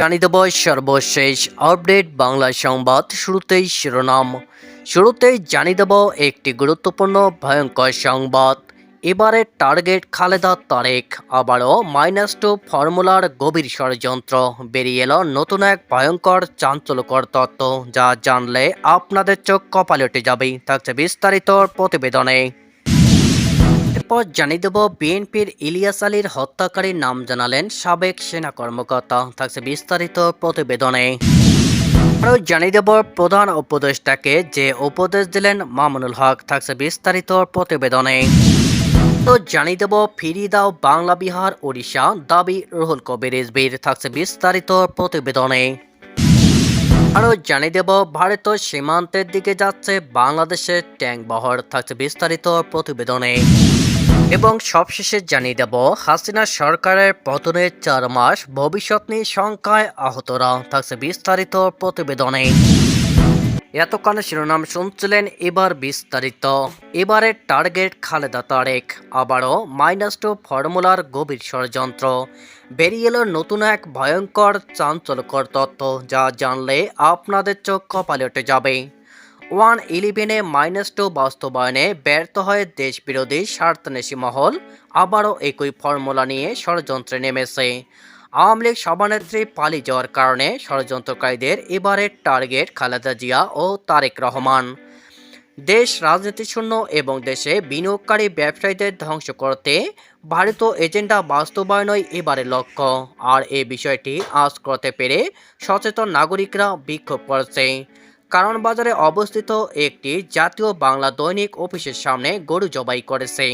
জানিয়ে দেব সর্বশেষ আপডেট, বাংলা সংবাদ শুরুতেই শিরোনাম। শুরুতেই জানিয়ে দেব একটি গুরুত্বপূর্ণ, ভয়ঙ্কর সংবাদ। এবারে টার্গেট খালেদা তারেক। আবারও মাইনাস টু ফর্মুলার গভীর ষড়যন্ত্র। বেরিয়ে এলো নতুন এক ভয়ঙ্কর চাঞ্চল্যকর তত্ত্ব, যা জানলে আপনাদের চোখ কপালে উঠে যাবে। থাকছে বিস্তারিত প্রতিবেদনে। এরপর জানিয়ে দেব বিএনপির ইলিয়াস আলীর হত্যাকারীর নাম জানালেন সাবেক সেনা কর্মকর্তা। থাকছে বিস্তারিত প্রতিবেদনে। আরও জানিয়ে দেব প্রধান উপদেষ্টাকে যে উপদেশ দিলেন মামুনুল হক। থাকছে বিস্তারিত প্রতিবেদনে। তো জানিয়ে দেব ফিরিয়ে দাও বাংলা বিহার, ওড়িশা, দাবি রুহুল কবির রিজবির থাকছে বিস্তারিত প্রতিবেদনে। আরও জানিয়ে দেব ভারত সীমান্তের দিকে যাচ্ছে বাংলাদেশের ট্যাঙ্ক বহর, থাকছে বিস্তারিত প্রতিবেদনে। এবং সবশেষে জানিয়ে দেব, হাসিনা সরকারের পতনের চার মাস ভবিষ্যৎ নিয়ে সংখ্যায় আহতরা, থাকছে বিস্তারিত প্রতিবেদনে। এতক্ষণ শিরোনাম শুনছিলেন এবার বিস্তারিত। এবারে টার্গেট খালেদা তারেক, আবারও মাইনাস টু ফর্মুলার গভীর ষড়যন্ত্র। বেরিয়ে এলো নতুন এক ভয়ঙ্কর চাঞ্চল্যকর তথ্য যা জানলে আপনাদের চোখ কপালে যাবে। ওয়ান ইলেভেনে মাইনাস টু বাস্তবায়নে ব্যর্থ হয়ে দেশবিরোধী স্বার্থনেশী মহল আবারও একই ফর্মুলা নিয়ে ষড়যন্ত্রে নেমেছে। আওয়ামী লীগ সভানেত্রী পালিয়ে যাওয়ার কারণে ষড়যন্ত্রকারীদের এবারের টার্গেট খালেদা জিয়া ও তারেক রহমান। দেশ রাজনীতি শূন্য এবং দেশে বিনিয়োগকারী ব্যবসায়ীদের ধ্বংস করতে ভারতীয় এজেন্ডা বাস্তবায়নই এবারের লক্ষ্য। আর এ বিষয়টি আজ করতে পেরে সচেতন নাগরিকরা বিক্ষোভ করছে। কারণ বাজারে অবস্থিত একটি জাতীয় বাংলা দৈনিক অফিসের সামনে গরু জবাই করেছে।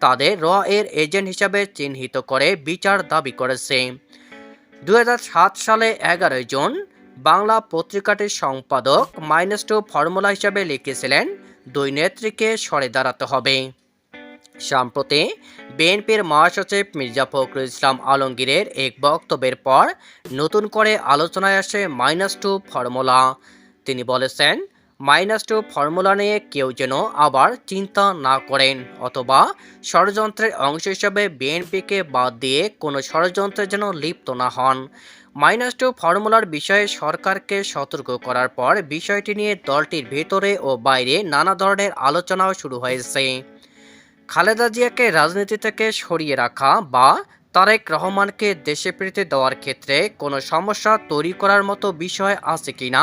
তাদের র এর এজেন্ট হিসাবে চিহ্নিত করে বিচার দাবি করেছে। দুহাজার সাত সালে এগারোই জুন বাংলা পত্রিকাটির সম্পাদক মাইনাস টু ফর্মুলা হিসাবে লিখেছিলেন দুই নেত্রীকে সরে দাঁড়াতে হবে। সম্প্রতি বিএনপির মহাসচিব মির্জা ফখরুল ইসলাম আলমগীরের এক বক্তব্যের পর নতুন করে আলোচনায় আসে মাইনাস টু ফর্মুলা তিনি বলেছেন মাইনাস টু ফর্মুলা নিয়ে কেউ যেন আবার চিন্তা না করেন অথবা ষড়যন্ত্রের অংশ হিসাবে বিএনপিকে বাদ দিয়ে কোনো ষড়যন্ত্রে যেন লিপ্ত না হন। মাইনাস টু ফর্মুলার বিষয়ে সরকারকে সতর্ক করার পর বিষয়টি নিয়ে দলটির ভেতরে ও বাইরে নানা ধরনের আলোচনাও শুরু হয়েছে। খালেদা জিয়াকে রাজনীতি থেকে সরিয়ে রাখা বা তারেক রহমানকে দেশে ফিরতে দেওয়ার ক্ষেত্রে কোনো সমস্যা তৈরি করার মতো বিষয় আছে কিনা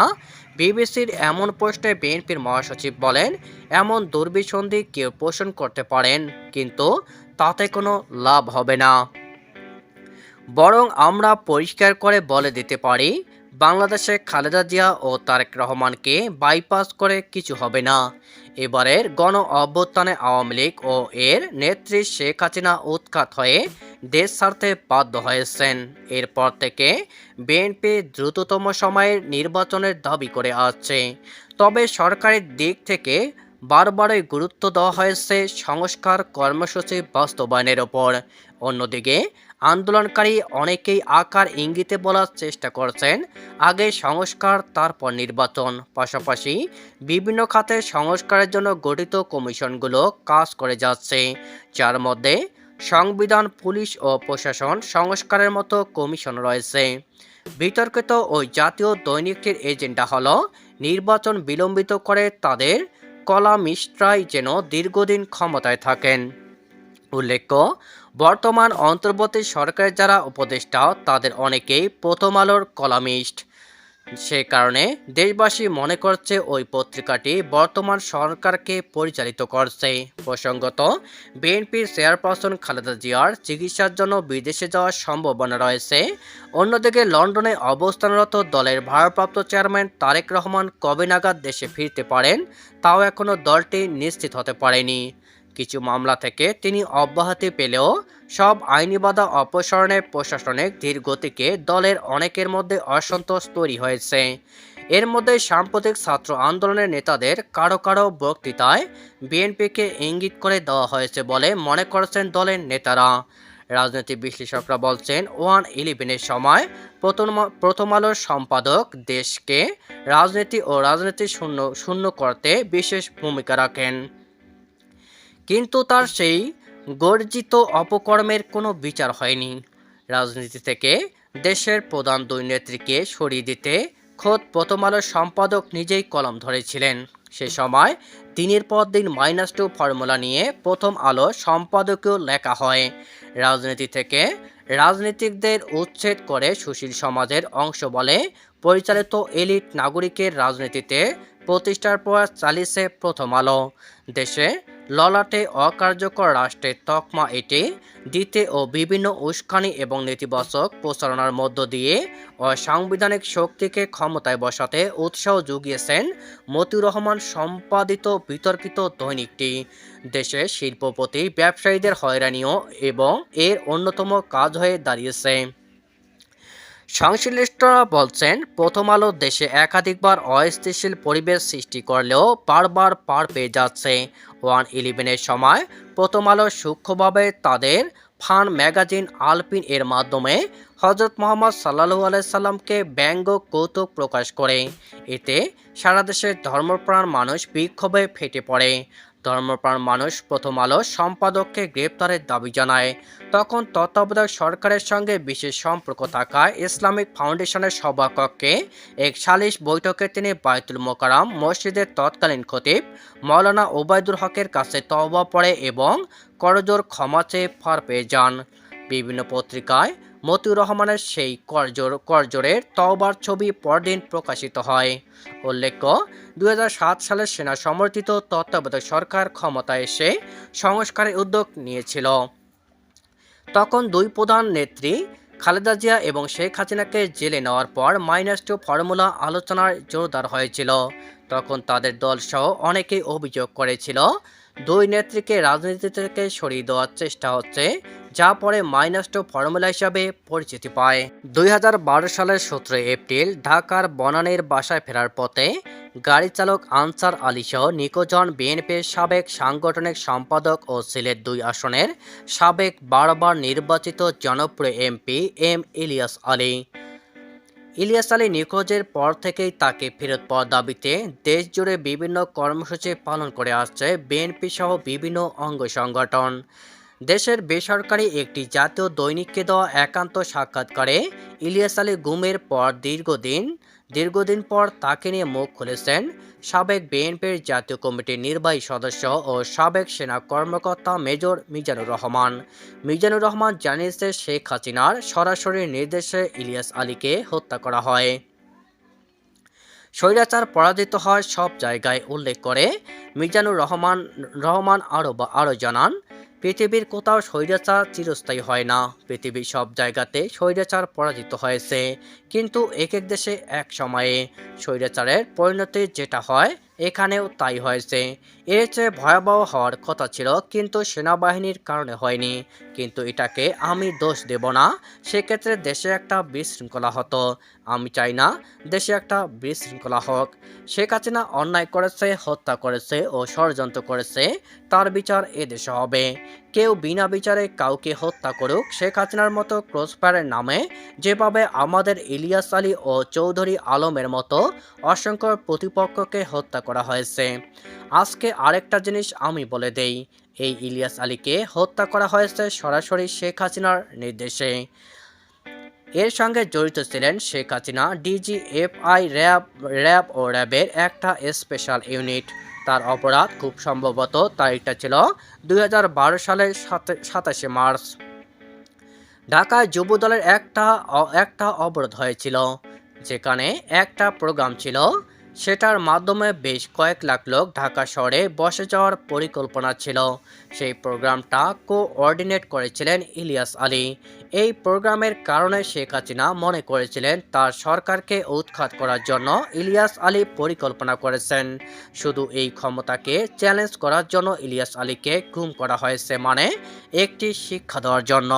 বিবিসির এমন প্রশ্নে বিএনপির মহাসচিব বলেন, এমন দুর্বিসন্ধি কেউ পোষণ করতে পারেন, কিন্তু তাতে কোনো লাভ হবে না। বরং আমরা পরিষ্কার করে বলে দিতে পারি, বাংলাদেশে খালেদা জিয়া ও তারেক রহমানকে বাইপাস করে কিছু হবে না। এবারের গণ অভ্যুত্থানে আওয়ামী লীগ ও এর নেত্রী শেখ হাসিনা উৎখাত হয়ে দেশ ছাড়তে বাধ্য হয়েছেন। এরপর থেকে বিএনপি দ্রুততম সময়ের নির্বাচনের দাবি করে আসছে। তবে সরকারের দিক থেকে বারবারই গুরুত্ব দেওয়া হয়েছে সংস্কার কর্মসূচি বাস্তবায়নের ওপর। অন্যদিকে আন্দোলনকারী অনেকেই আকার ইঙ্গিতে বলার চেষ্টা করছেন, আগে সংস্কার, তারপর নির্বাচন। পাশাপাশি বিভিন্ন খাতে সংস্কারের জন্য গঠিত কমিশনগুলো কাজ করে যাচ্ছে। যার মধ্যে সংবিধান, পুলিশ ও প্রশাসন সংস্কারের মতো কমিশন রয়েছে। বিতর্কিত ওই জাতীয় দৈনিকটির এজেন্ডা হল নির্বাচন বিলম্বিত করে তাদের কলামিস্ট্রাই যেন দীর্ঘদিন ক্ষমতায় থাকেন। উল্লেখ্য বর্তমান অন্তর্বর্তী সরকারের যারা উপদেষ্টা, তাদের অনেকেই প্রথম আলোর কলামিস্ট। সে কারণে দেশবাসী মনে করছে ওই পত্রিকাটি বর্তমান সরকারকে পরিচালিত করছে। প্রসঙ্গত, বিএনপির চেয়ারপারসন খালেদা জিয়ার চিকিৎসার জন্য বিদেশে যাওয়ার সম্ভাবনা রয়েছে। অন্যদিকে, লন্ডনে অবস্থানরত দলের ভারপ্রাপ্ত চেয়ারম্যান তারেক রহমান কবে নাগাদ দেশে ফিরতে পারেন, তাও এখনও দলটি নিশ্চিত হতে পারেনি। কিছু মামলা থেকে তিনি অব্যাহতি পেলেও সব আইনি বাধা অপসারণের প্রশাসনিক ধীর গতিকে দলের অনেকের মধ্যে অসন্তোষ তৈরি হয়েছে। এর মধ্যে সাম্প্রতিক ছাত্র আন্দোলনের নেতাদের কারও কারও বক্তৃতায় বিএনপিকে ইঙ্গিত করে দেওয়া হয়েছে বলে মনে করছেন দলের নেতারা। রাজনৈতিক বিশ্লেষকরা বলছেন, ওয়ান ইলেভেনের সময় প্রথম প্রথম আলোর সম্পাদক দেশকে রাজনীতি ও রাজনীতি শূন্য শূন্য করতে বিশেষ ভূমিকা রাখেন। কিন্তু তার সেই গর্জিত অপকর্মের কোনো বিচার হয়নি। রাজনীতি থেকে দেশের প্রধান দুই নেত্রীকে সরিয়ে দিতে খোদ প্রথম আলোর সম্পাদক নিজেই কলম ধরেছিলেন। সে সময় দিনের পর দিন মাইনাস টু ফর্মুলা নিয়ে প্রথম আলো সম্পাদকীয় লেখা হয়। রাজনীতি থেকে রাজনীতিকদের উচ্ছেদ করে সুশীল সমাজের অংশ বলে পরিচালিত এলিট নাগরিকের রাজনীতিতে প্রতিষ্ঠার প্রয়াস চালিয়েছে প্রথম আলো। দেশে ললাটে অকার্যকর রাষ্ট্রের তকমা এটি দিতে ও বিভিন্ন উস্কানি এবং নেতিবাচক প্রচারণার মধ্য দিয়ে অসাংবিধানিক শক্তিকে ক্ষমতায় বসাতে উৎসাহ জুগিয়েছেন মতিউর রহমান সম্পাদিত বিতর্কিত দৈনিকটি। দেশের শিল্পপতি, ব্যবসায়ীদের হয়রানিও এবং এর অন্যতম কাজ হয়ে দাঁড়িয়েছে। সংশ্লিষ্টরা বলছেন, প্রথম আলো দেশে একাধিকবার অস্থিতিশীল পরিবেশ সৃষ্টি করলেও বারবার পার পেয়ে যাচ্ছে। ওয়ান ইলেভেনের সময় প্রথম আলো সূক্ষ্মভাবে তাদের ফান ম্যাগাজিন আলপিন এর মাধ্যমে হজরত মোহাম্মদ সাল্লাহু আলাইসাল্লামকে ব্যঙ্গ কৌতুক প্রকাশ করে। এতে সারা দেশের ধর্মপ্রাণ মানুষ বিক্ষোভে ফেটে পড়ে। ধর্মপ্রাণ মানুষ প্রথম আলো সম্পাদককে গ্রেপ্তারের দাবি জানায়। তখন তত্ত্বাবধায়ক সরকারের সঙ্গে বিশেষ সম্পর্ক থাকায় ইসলামিক ফাউন্ডেশনের সভাকক্ষে এক সালিশ বৈঠকে তিনি বায়তুল মোকারাম মসজিদের তৎকালীন খতিব মৌলানা ওবায়দুল হকের কাছে তওবা পড়ে এবং করজোর ক্ষমা চেয়ে ফার পেয়ে যান। বিভিন্ন পত্রিকায় মতিউর রহমানের সেই করজোর, করজোরের তওবার ছবি পরদিন প্রকাশিত হয়। উল্লেখ্য, দুই সালে সেনা সমর্থিত তত্ত্বাবধায়ক সরকার ক্ষমতায় এসে সংস্কারের উদ্যোগ নিয়েছিল। তখন দুই প্রধান নেত্রী, খালেদা জিয়া এবং শেখ হাসিনাকে জেলে নেওয়ার পর মাইনাস টু ফর্মুলা আলোচনার জোরদার হয়েছিল। তখন তাদের দলসহ অনেকেই অভিযোগ করেছিল দুই নেত্রীকে রাজনীতি থেকে সরিয়ে দেওয়ার চেষ্টা হচ্ছে, যা পরে মাইনাস টু ফর্মুলা হিসাবে পরিচিতি পায়। দুই হাজার বারো সালের সতেরোই এপ্রিল ঢাকার বনানীর বাসায় ফেরার পথে গাড়ি চালক আনসার আলী সহ নিকোজন বিএনপির সাবেক সাংগঠনিক সম্পাদক ও সিলেট দুই আসনের সাবেক বারবার নির্বাচিত জনপ্রিয় এমপি এম ইলিয়াস আলী। ইলিয়াস আলী নিখোঁজের পর থেকেই তাকে ফেরত পাওয়ার দাবিতে দেশ জুড়ে বিভিন্ন কর্মসূচি পালন করে আসছে বিএনপি সহ বিভিন্ন অঙ্গ সংগঠন। দেশের বেসরকারি একটি জাতীয় দৈনিককে দেওয়া একান্ত সাক্ষাৎকারে ইলিয়াস আলী গুমের পর দীর্ঘদিন দীর্ঘদিন পর তাকে নিয়ে মুখ খুলেছেন সাবেক বিএনপির জাতীয় কমিটির নির্বাহী সদস্য ও সাবেক সেনা কর্মকর্তা মেজর মিজানুর রহমান। মিজানুর রহমান জানিয়েছে শেখ হাসিনার সরাসরি নির্দেশে ইলিয়াস আলীকে হত্যা করা হয়। স্বৈরাচার পরাজিত হয় সব জায়গায় উল্লেখ করে মিজানুর রহমান রহমান আরও আরও জানান পৃথিবীর কোথাও স্বৈরাচার চিরস্থায়ী হয় না। পৃথিবীর সব জায়গাতে স্বৈরাচার পরাজিত হয়েছে। কিন্তু এক এক দেশে এক সময়ে স্বৈরাচারের পরিণতি যেটা হয়, এখানেও তাই হয়েছে। এর চেয়ে ভয়াবহ হওয়ার কথা ছিল, কিন্তু সেনাবাহিনীর কারণে হয়নি। কিন্তু এটাকে আমি দোষ দেব না। সেক্ষেত্রে দেশে একটা বিশৃঙ্খলা হতো। আমি চাই না দেশে একটা বিশৃঙ্খলা হোক। শেখ হাসিনা অন্যায় করেছে, হত্যা করেছে ও ষড়যন্ত্র করেছে, তার বিচার এদেশে হবে। কেউ বিনা বিচারে কাউকে হত্যা করুক, শেখ হাসিনার মতো ক্রসফায়ারের নামে যেভাবে আমাদের ইলিয়াস আলী ও চৌধুরী আলমের মতো অসংখ্য প্রতিপক্ষকে হত্যা করা হয়েছে। আজকে আরেকটা জিনিস আমি বলে দেই এই ইলিয়াস আলীকে হত্যা করা হয়েছে সরাসরি শেখ হাসিনার নির্দেশে। এর সঙ্গে জড়িত ছিলেন Sheikh Hasina, DGFI, RAB RAB ও র্যাবের একটা স্পেশাল ইউনিট। তার অপরাধ খুব সম্ভবত তারিখটা ছিল দুই হাজার বারো সালের সাতাশে মার্চ। ঢাকায় যুব দলের একটা একটা অবরোধ হয়েছিল, যেখানে একটা প্রোগ্রাম ছিল সেটার মাধ্যমে বেশ কয়েক লাখ লোক ঢাকা শহরে বসে যাওয়ার পরিকল্পনা ছিল। সেই প্রোগ্রামটা কোঅর্ডিনেট করেছিলেন ইলিয়াস আলী। এই প্রোগ্রামের কারণে শেখ হাসিনা মনে করেছিলেন তার সরকারকে উৎখাত করার জন্য ইলিয়াস আলী পরিকল্পনা করেছেন। শুধু এই ক্ষমতাকে চ্যালেঞ্জ করার জন্য ইলিয়াস আলীকে গুম করা হয়েছে মানে একটি শিক্ষা দেওয়ার জন্য।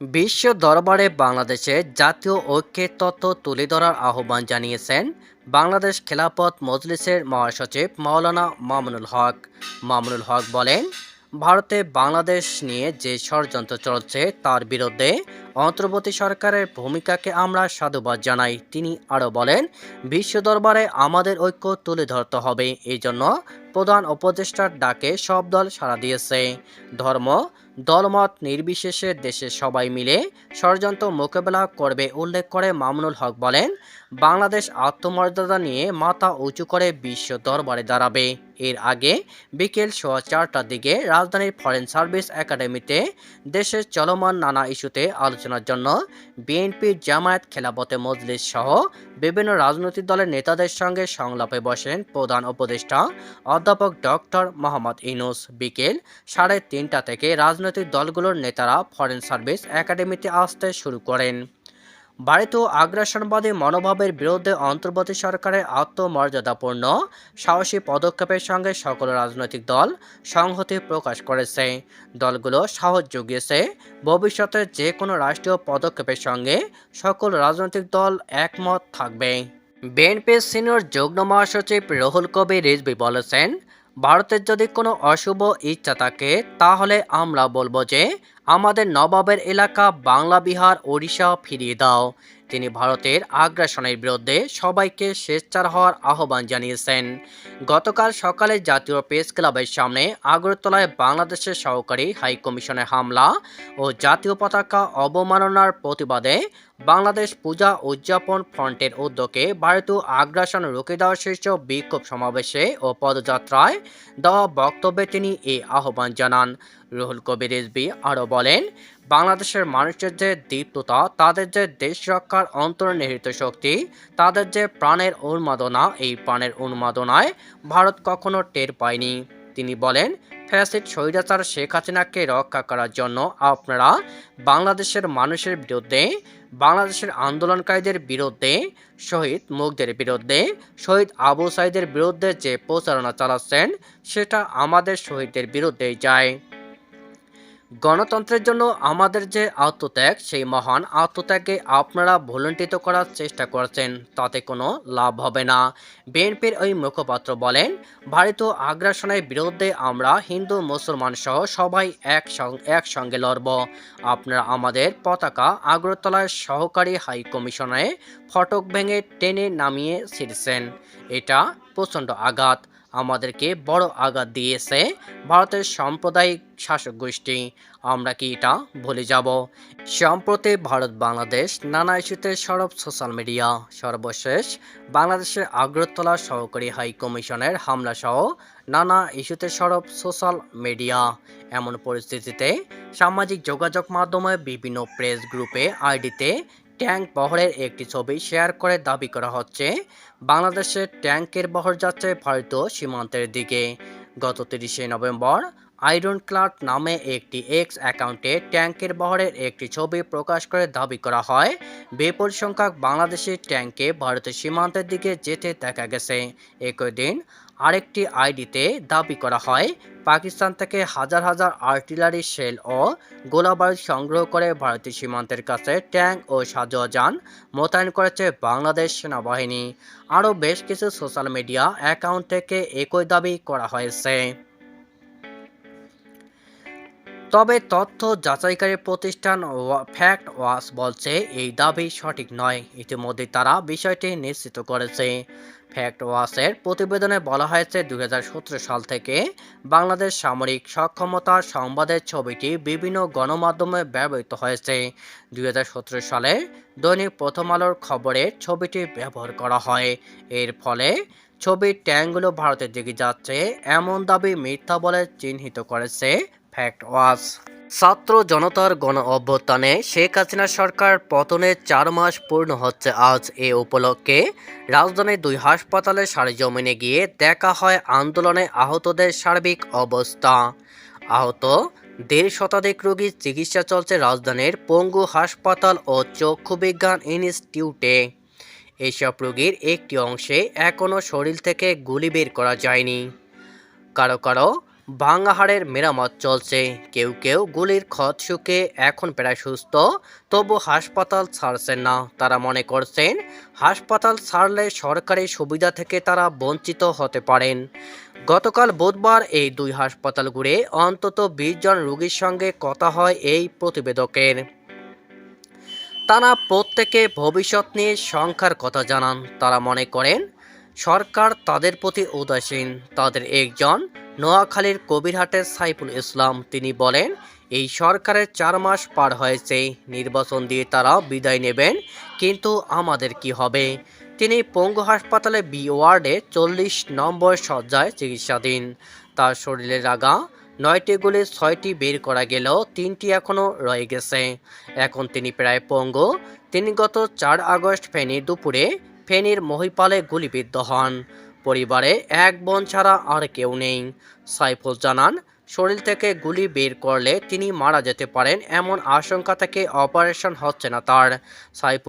বিশ্ব দরবারে বাংলাদেশের জাতীয় ঐক্যের তত্ত্ব তুলে ধরার আহ্বান জানিয়েছেন বাংলাদেশ খেলাপথ মজলিসের মহাসচিব মাওলানা মামুনুল হক। মামুনুল হক বলেন, ভারতে বাংলাদেশ নিয়ে যে ষড়যন্ত্র চলছে তার বিরুদ্ধে অন্তর্বর্তী সরকারের ভূমিকাকে আমরা সাধুবাদ জানাই। তিনি আরও বলেন, বিশ্ব দরবারে আমাদের ঐক্য তুলে ধরতে হবে। এই জন্য প্রধান উপদেষ্টার ডাকে সব দল সাড়া দিয়েছে। ধর্ম, দলমত নির্বিশেষে দেশের সবাই মিলে ষড়যন্ত্র মোকাবেলা করবে উল্লেখ করে মামুনুল হক বলেন বাংলাদেশ আত্মমর্যাদা নিয়ে মাথা উঁচু করে বিশ্ব দরবারে দাঁড়াবে। এর আগে বিকেল সোয়া চারটার দিকে রাজধানীর ফরেন সার্ভিস একাডেমিতে দেশের চলমান নানা ইস্যুতে আলোচনার জন্য বিএনপি জামায়াত খেলাপথে মজলিস সহ বিভিন্ন রাজনৈতিক দলের নেতাদের সঙ্গে সংলাপে বসেন প্রধান উপদেষ্টা অধ্যাপক ডক্টর মোহাম্মদ ইনুস বিকেল সাড়ে তিনটা থেকে রাজনৈতিক দলগুলোর নেতারা ফরেন সার্ভিস একাডেমিতে আসতে শুরু করেন। ভারতীয় আগ্রাসনবাদী মনোভাবের বিরুদ্ধে অন্তর্বর্তী সরকারের আত্মমর্যাদাপূর্ণ, সাহসী পদক্ষেপের সঙ্গে সকল রাজনৈতিক দল সংহতি প্রকাশ করেছে। দলগুলো সাহস জুগিয়েছে, ভবিষ্যতে যে কোনো রাষ্ট্রীয় পদক্ষেপের সঙ্গে সকল রাজনৈতিক দল একমত থাকবে। বিএনপির সিনিয়র যুগ্ম মহাসচিব রহুল কবির রিজভি বলেছেন ভারতের যদি কোনো অশুভ ইচ্ছা থাকে, তাহলে আমরা বলব যে, আমাদের নবাবের এলাকা বাংলা, বিহার, ওড়িশা ফিরিয়ে দাও। তিনি ভারতের আগ্রাসনের বিরুদ্ধে সবাইকে স্বেচ্ছার হওয়ার আহ্বান জানিয়েছেন। গতকাল সকালে জাতীয় প্রেস ক্লাবের সামনে আগরতলায় বাংলাদেশের সহকারী হাইকমিশনের হামলা ও জাতীয় পতাকা অবমাননার প্রতিবাদে বাংলাদেশ পূজা উদযাপন ফ্রন্টের উদ্যোগে ভারতীয় আগ্রাসন রুখে দেওয়া শীর্ষ বিক্ষোভ সমাবেশে ও পদযাত্রায় দেওয়া বক্তব্যে তিনি এই আহ্বান জানান। রুহুল কবির রিজভি আরও বলেন, বাংলাদেশের মানুষের যে দীপ্ততা, তাদের যে দেশ রক্ষার অন্তর্নিহিত শক্তি, তাদের যে প্রাণের উন্মাদনা, এই প্রাণের উন্মাদনায় ভারত কখনো টের পায়নি। তিনি বলেন ফ্যাসিড স্বৈরাচার শেখ হাসিনাকে রক্ষা করার জন্য আপনারা বাংলাদেশের মানুষের বিরুদ্ধে, বাংলাদেশের আন্দোলনকারীদের বিরুদ্ধে, শহীদ মুখদের বিরুদ্ধে, শহীদ আবু সাইদের বিরুদ্ধে যে প্রচারণা চালাচ্ছেন, সেটা আমাদের শহীদদের বিরুদ্ধেই যায়। গণতন্ত্রের জন্য আমাদের যে আত্মত্যাগ, সেই মহান আত্মত্যাগকে আপনারা ভুলণ্ঠিত করার চেষ্টা করছেন। তাতে কোনো লাভ হবে না। বিএনপির ওই মুখপাত্র বলেন, ভারতীয় আগ্রাসনের বিরুদ্ধে আমরা হিন্দু, মুসলমান সহ সবাই এক একসঙ্গে লড়ব। আপনারা আমাদের পতাকা আগরতলার সহকারী হাই কমিশনে ফটক ভেঙে টেনে নামিয়ে ছিঁড়ছেন। এটা প্রচণ্ড আঘাত। আমাদেরকে বড় আঘাত দিয়েছে ভারতের সাম্প্রদায়িক শাসক গোষ্ঠী। আমরা কি এটা ভুলে যাব? সম্প্রতি ভারত বাংলাদেশ নানা ইস্যুতে সরব সোশ্যাল মিডিয়া সর্বশেষ বাংলাদেশের আগরতলা সহকারী হাই কমিশনের হামলা সহ নানা ইস্যুতে সরব সোশ্যাল মিডিয়া এমন পরিস্থিতিতে সামাজিক যোগাযোগ মাধ্যমে বিভিন্ন প্রেস গ্রুপে আইডিতে ট্যাঙ্ক বহরের একটি ছবি শেয়ার করে দাবি করা হচ্ছে, বাংলাদেশের ট্যাঙ্কের বহর যাচ্ছে ভারতীয় সীমান্তের দিকে। গত তিরিশে নভেম্বর আয়রন ক্লার্ক নামে একটি এক্স অ্যাকাউন্টে ট্যাঙ্কের বহরের একটি ছবি প্রকাশ করে দাবি করা হয়। বিপুল সংখ্যক বাংলাদেশি ট্যাঙ্কে ভারতের সীমান্তের দিকে যেতে দেখা গেছে। একই দিন আরেকটি আইডিতে দাবি করা হয়, পাকিস্তান থেকে হাজার হাজার আর্টিলারি শেল ও গোলাবারুদ সংগ্রহ করে ভারতীয় সীমান্তের কাছে ট্যাঙ্ক ও সাজোয়া যান মোতায়েন করেছে বাংলাদেশ সেনাবাহিনী। আরও বেশ কিছু সোশ্যাল মিডিয়া অ্যাকাউন্ট থেকে একই দাবি করা হয়েছে। তবে তথ্য যাচাইকারী প্রতিষ্ঠান ফ্যাক্ট ওয়াস বলছে, এই দাবি সঠিক নয়। ইতিমধ্যে তারা বিষয়টি নিশ্চিত করেছে। ফ্যাক্ট ওয়াসের প্রতিবেদনে বলা হয়েছে, দুই হাজার সতেরো সাল থেকে বাংলাদেশ সামরিক সক্ষমতার সংবাদের ছবিটি বিভিন্ন গণমাধ্যমে ব্যবহৃত হয়েছে। দু হাজার সতেরো সালে দৈনিক প্রথম আলোর খবরে ছবিটি ব্যবহার করা হয়। এর ফলে ছবির ট্যাঙ্কগুলো ভারতের দিকে যাচ্ছে। এমন দাবি মিথ্যা বলে চিহ্নিত করেছে ফ্যাক্ট ওয়াচ ছাত্র জনতার গণ অভ্যুত্থানে শেখ হাসিনা সরকার পতনের চার মাস পূর্ণ হচ্ছে আজ এ উপলক্ষে। রাজধানীর দুই হাসপাতালে সারিজমিনে গিয়ে দেখা হয় আন্দোলনে আহতদের সার্বিক অবস্থা। আহত দেড় শতাধিক রোগীর চিকিৎসা চলছে রাজধানীর পঙ্গু হাসপাতাল ও চক্ষু বিজ্ঞান ইনস্টিটিউটে। এসব রোগীর একটি অংশে এখনও শরীর থেকে গুলি বের করা যায়নি। কারও কারও ভাঙা হাড়ের মেরামত চলছে। কেউ কেউ গুলির ক্ষত শুকে এখন প্রায় সুস্থ, তবু হাসপাতাল ছাড়ছেন না। তারা মনে করছেন, হাসপাতাল ছাড়লে সরকারি সুবিধা থেকে তারা বঞ্চিত হতে পারেন। গতকাল বুধবার এই দুই হাসপাতাল ঘুরে অন্তত বিশ জন রোগীর সঙ্গে কথা হয় এই প্রতিবেদকের। তারা প্রত্যেকে ভবিষ্যৎ নিয়ে সংখ্যার কথা জানান। তারা মনে করেন, সরকার তাদের প্রতি উদাসীন। তাদের একজন নোয়াখালীর কবিরহাটের সাইফুল ইসলাম, তিনি বলেন, এই সরকারের চার মাস পার হয়েছে, নির্বাচন দিয়ে তারা বিদায় নেবেন, কিন্তু আমাদের কি হবে? তিনি পঙ্গু হাসপাতালে বি ওয়ার্ডে চল্লিশ নম্বর শয্যায় চিকিৎসাধীন। তার শরীরে রাগা, নয়টি গুলি ছয়টি বের করা গেলেও তিনটি এখনও রয়ে গেছে। এখন তিনি প্রায় পঙ্গু। তিনি গত চার আগস্ট ফেনীর দুপুরে ফেনীর মহিপালে গুলিবিদ্ধ হন। পরিবারে এক বোন ছাড়া আর কেউ নেই। সাইফুল জানান, শরীর থেকে গুলি বের করলে তিনি মারা যেতে পারেন এমন আশঙ্কা থেকে অপারেশন হচ্ছে না তার। সাইফুল